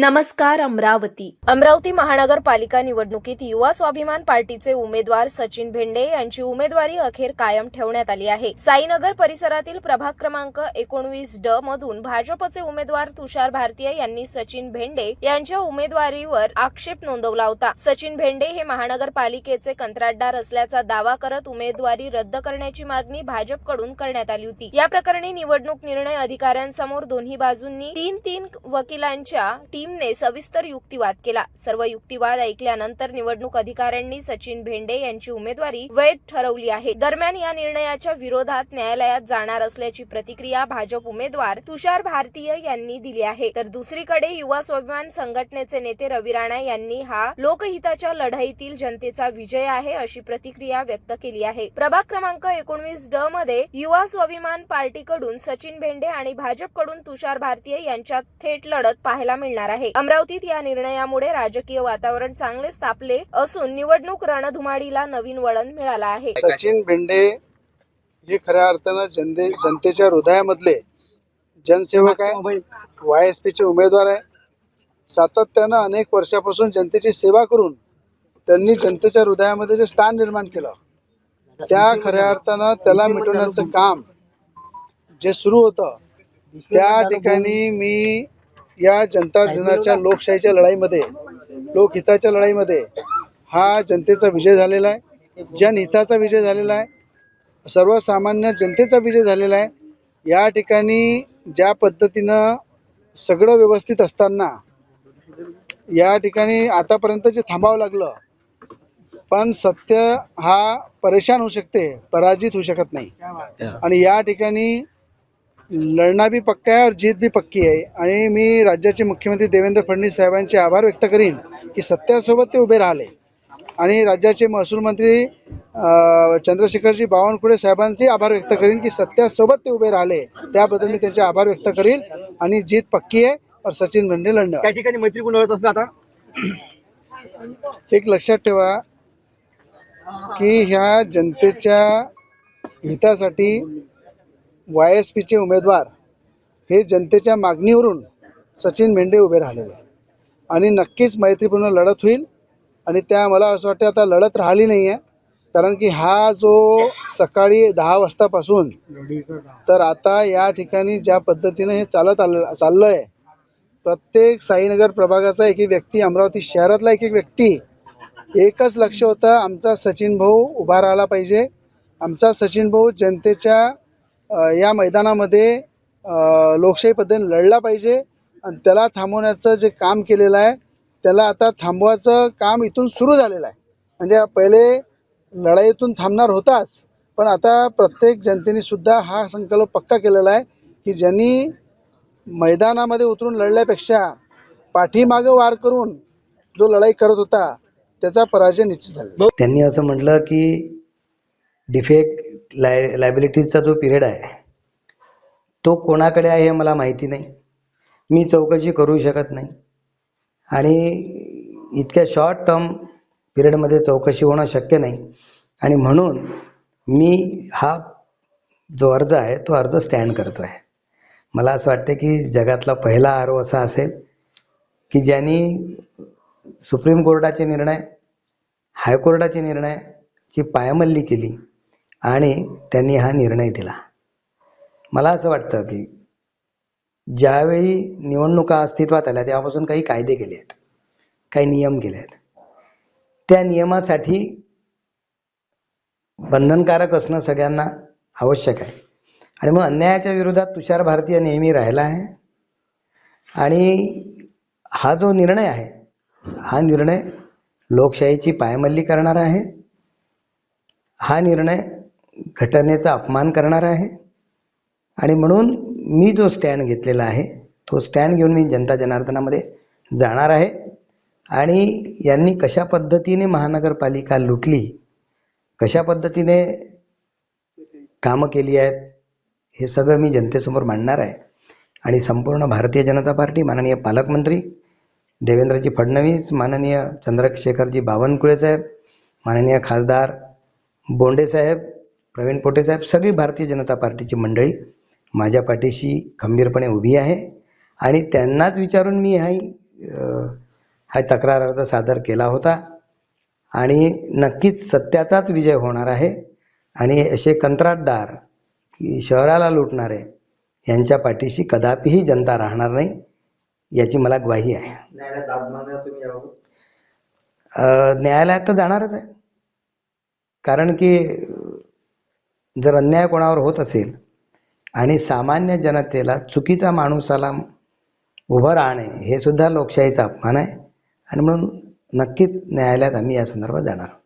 नमस्कार अमरावती. अमरावती महानगरपालिका निवडणुकीत युवा स्वाभिमान पार्टीचे उमेदवार सचिन भेंडे यांची उमेदवारी अखेर कायम ठेवण्यात आली आहे. साईनगर परिसरातील प्रभाग क्रमांक एकोणवीस ड मधून भाजपचे उमेदवार तुषार भारतीय यांनी सचिन भेंडे यांच्या उमेदवारीवर आक्षेप नोंदवला होता. सचिन भेंडे हे महानगरपालिकेचे कंत्राटदार असल्याचा दावा करत उमेदवारी रद्द करण्याची मागणी भाजपकडून करण्यात आली होती. या प्रकरणी निवडणूक निर्णय अधिकाऱ्यांसमोर दोन्ही बाजूंनी तीन तीन वकिलांच्या टीम टीमने सविस्तर युक्तिवाद केला. सर्व युक्तिवाद ऐकल्यानंतर निवडणूक अधिकाऱ्यांनी सचिन भेंडे यांची उमेदवारी वैध ठरवली आहे. दरम्यान या निर्णयाच्या विरोधात न्यायालयात जाणार असल्याची प्रतिक्रिया भाजप उमेदवार तुषार भारतीय यांनी दिली आहे. तर दुसरीकडे युवा स्वाभिमान संघटनेचे नेते रवी राणा यांनी हा लोकहिताच्या लढाईतील जनतेचा विजय आहे अशी प्रतिक्रिया व्यक्त केली आहे. प्रभाग क्रमांक एकोणवीस ड मध्ये युवा स्वाभिमान पार्टीकडून सचिन भेंडे आणि भाजपकडून तुषार भारतीय यांच्यात थेट लढत पाहायला मिळणार आहे. अमरावतीत या निर्णयामुळे राजकीय वातावरण चांगलेच तापले असून निवडणूक रणधुमाडीला नवीन वळण मिळालं आहे. सचिन भेंडे हे खऱ्या अर्थानं जनते जनतेच्या हृदयामधले जनसेवक आहे वाय एस पीचे उमेदवार आहे सातत्यानं अनेक वर्षापासून जनतेची सेवा करून त्यांनी जनतेच्या हृदयामध्ये जे स्थान निर्माण केलं त्या खऱ्या अर्थानं त्याला मिटवण्याचं काम जे सुरू होतं त्या ठिकाणी मी या जनता जनाच्या लोकशाहीच्या लढाईमध्ये लोकहिताच्या लढाईमध्ये हा जनतेचा विजय झालेला आहे. जनहिताचा विजय झालेला आहे सर्वसामान्य जनतेचा विजय झालेला आहे. या ठिकाणी ज्या पद्धतीनं सगळं व्यवस्थित असताना या ठिकाणी आतापर्यंत जे थांबावं लागलं पण सत्य हा परेशान होऊ शकते पराजित होऊ शकत नाही. आणि या ठिकाणी लढना भी पक्का आहे और जीत भी पक्की आहे. आणि मी राज्याचे मुख्यमंत्री देवेंद्र फडणवीस साहेबांचे आभार व्यक्त करीन की सत्यासोबत ते उभे राहिले. आणि राज्याचे महसूल मंत्री चंद्रशेखरजी बावनकुळे साहेबांचे आभार व्यक्त करीन की सत्यासोबत ते उभे राहिले. त्याबद्दल मी त्यांचे आभार व्यक्त करीन. आणि जीत पक्की आहे और सचिन भेंडे लढणं त्या ठिकाणी मैत्री कोण लढत असलं आता? एक लक्षात ठेवा की ह्या जनतेच्या हितासाठी वाय एस पीचे उमेदवार हे जनतेच्या मागणीवरून सचिन मेंढे उभे राहिलेले आणि नक्कीच मैत्रीपूर्ण लढत होईल. आणि त्या मला असं वाटतं आता लढत राहिली नाही आहे कारण की हा जो सकाळी दहा वाजतापासून तर आता या ठिकाणी ज्या पद्धतीनं हे चालत आलं चाललं आहे प्रत्येक साईनगर प्रभागाचा एक एक व्यक्ती अमरावती शहरातला एक एक व्यक्ती एकच लक्ष होतं आमचा सचिन भाऊ उभा राहिला पाहिजे. आमचा सचिन भाऊ जनतेच्या या मैदानामध्ये लोकशाही पद्धतीने लढला पाहिजे आणि त्याला थांबवण्याचं जे काम केलेलं आहे त्याला आता थांबवायचं काम इथून सुरू झालेलं आहे. म्हणजे पहिले लढाईतून थांबणार होताच पण आता प्रत्येक जनतेने सुद्धा हा संकल्प पक्का केलेला आहे की ज्यांनी मैदानामध्ये उतरून लढल्यापेक्षा पाठीमागं वार करून जो लढाई करत होता त्याचा पराजय निश्चित झाला त्यांनी असं म्हटलं की डिफेक्ट लाय लायबिलिटीजचा जो पिरियड आहे तो कोणाकडे आहे हे मला माहिती नाही. मी चौकशी करू शकत नाही. आणि इतक्या शॉर्ट टर्म पिरियडमध्ये चौकशी होणं शक्य नाही. आणि म्हणून मी हा जो अर्ज आहे तो अर्ज स्टँड करतो आहे मला असं वाटतं की जगातला पहिला आरो असा असेल की ज्यांनी सुप्रीम कोर्टाचे निर्णय हायकोर्टाचे निर्णयाची पायमल्ली केली आणि त्यांनी हा निर्णय दिला. मला असं वाटतं की ज्यावेळी निवडणुका अस्तित्वात आल्या तेव्हापासून काही कायदे केले आहेत काही नियम केले आहेत. त्या नियमासाठी बंधनकारक असणं सगळ्यांना आवश्यक आहे. आणि मग अन्यायाच्या विरोधात तुषार भारतीय नेहमी राहिला आहे. आणि हा जो निर्णय आहे हा निर्णय लोकशाहीची पायमल्ली करणारा आहे. हा निर्णय घटनेचा अपमान करणार आहे. आणि म्हणून मी जो स्टँड घेतलेला आहे तो स्टँड घेऊन मी जनता जनार्दनामध्ये जाणार आहे. आणि यांनी कशा पद्धतीने महानगरपालिका लुटली कशा पद्धतीने कामं केली आहेत हे सगळं मी जनतेसमोर मांडणार आहे. आणि संपूर्ण भारतीय जनता पार्टी माननीय पालकमंत्री देवेंद्रजी फडणवीस माननीय चंद्रशेखरजी बावनकुळे साहेब माननीय खासदार बोंडे साहेब प्रवीण पोटे साहेब सगळी भारतीय जनता पार्टीची मंडळी माझ्या पाठीशी खंबीरपणे उभी आहे आणि त्यांनाच विचारून मी हा अ, हा तक्रार अर्ज सादर केला होता. आणि नक्कीच सत्याचाच विजय होणार आहे आणि असे कंत्राटदार की शहराला लुटणारे यांच्या पाठीशी कदापिही जनता राहणार नाही याची मला ग्वाही आहे. न्यायालयात तर जाणारच आहे. कारण की जर अन्याय कोणावर होत असेल आणि सामान्य जनतेला चुकीचा माणूसाला उभं राहणे हे सुद्धा लोकशाहीचा अपमान आहे. आणि म्हणून नक्कीच न्यायालयात आम्ही या संदर्भात जाणार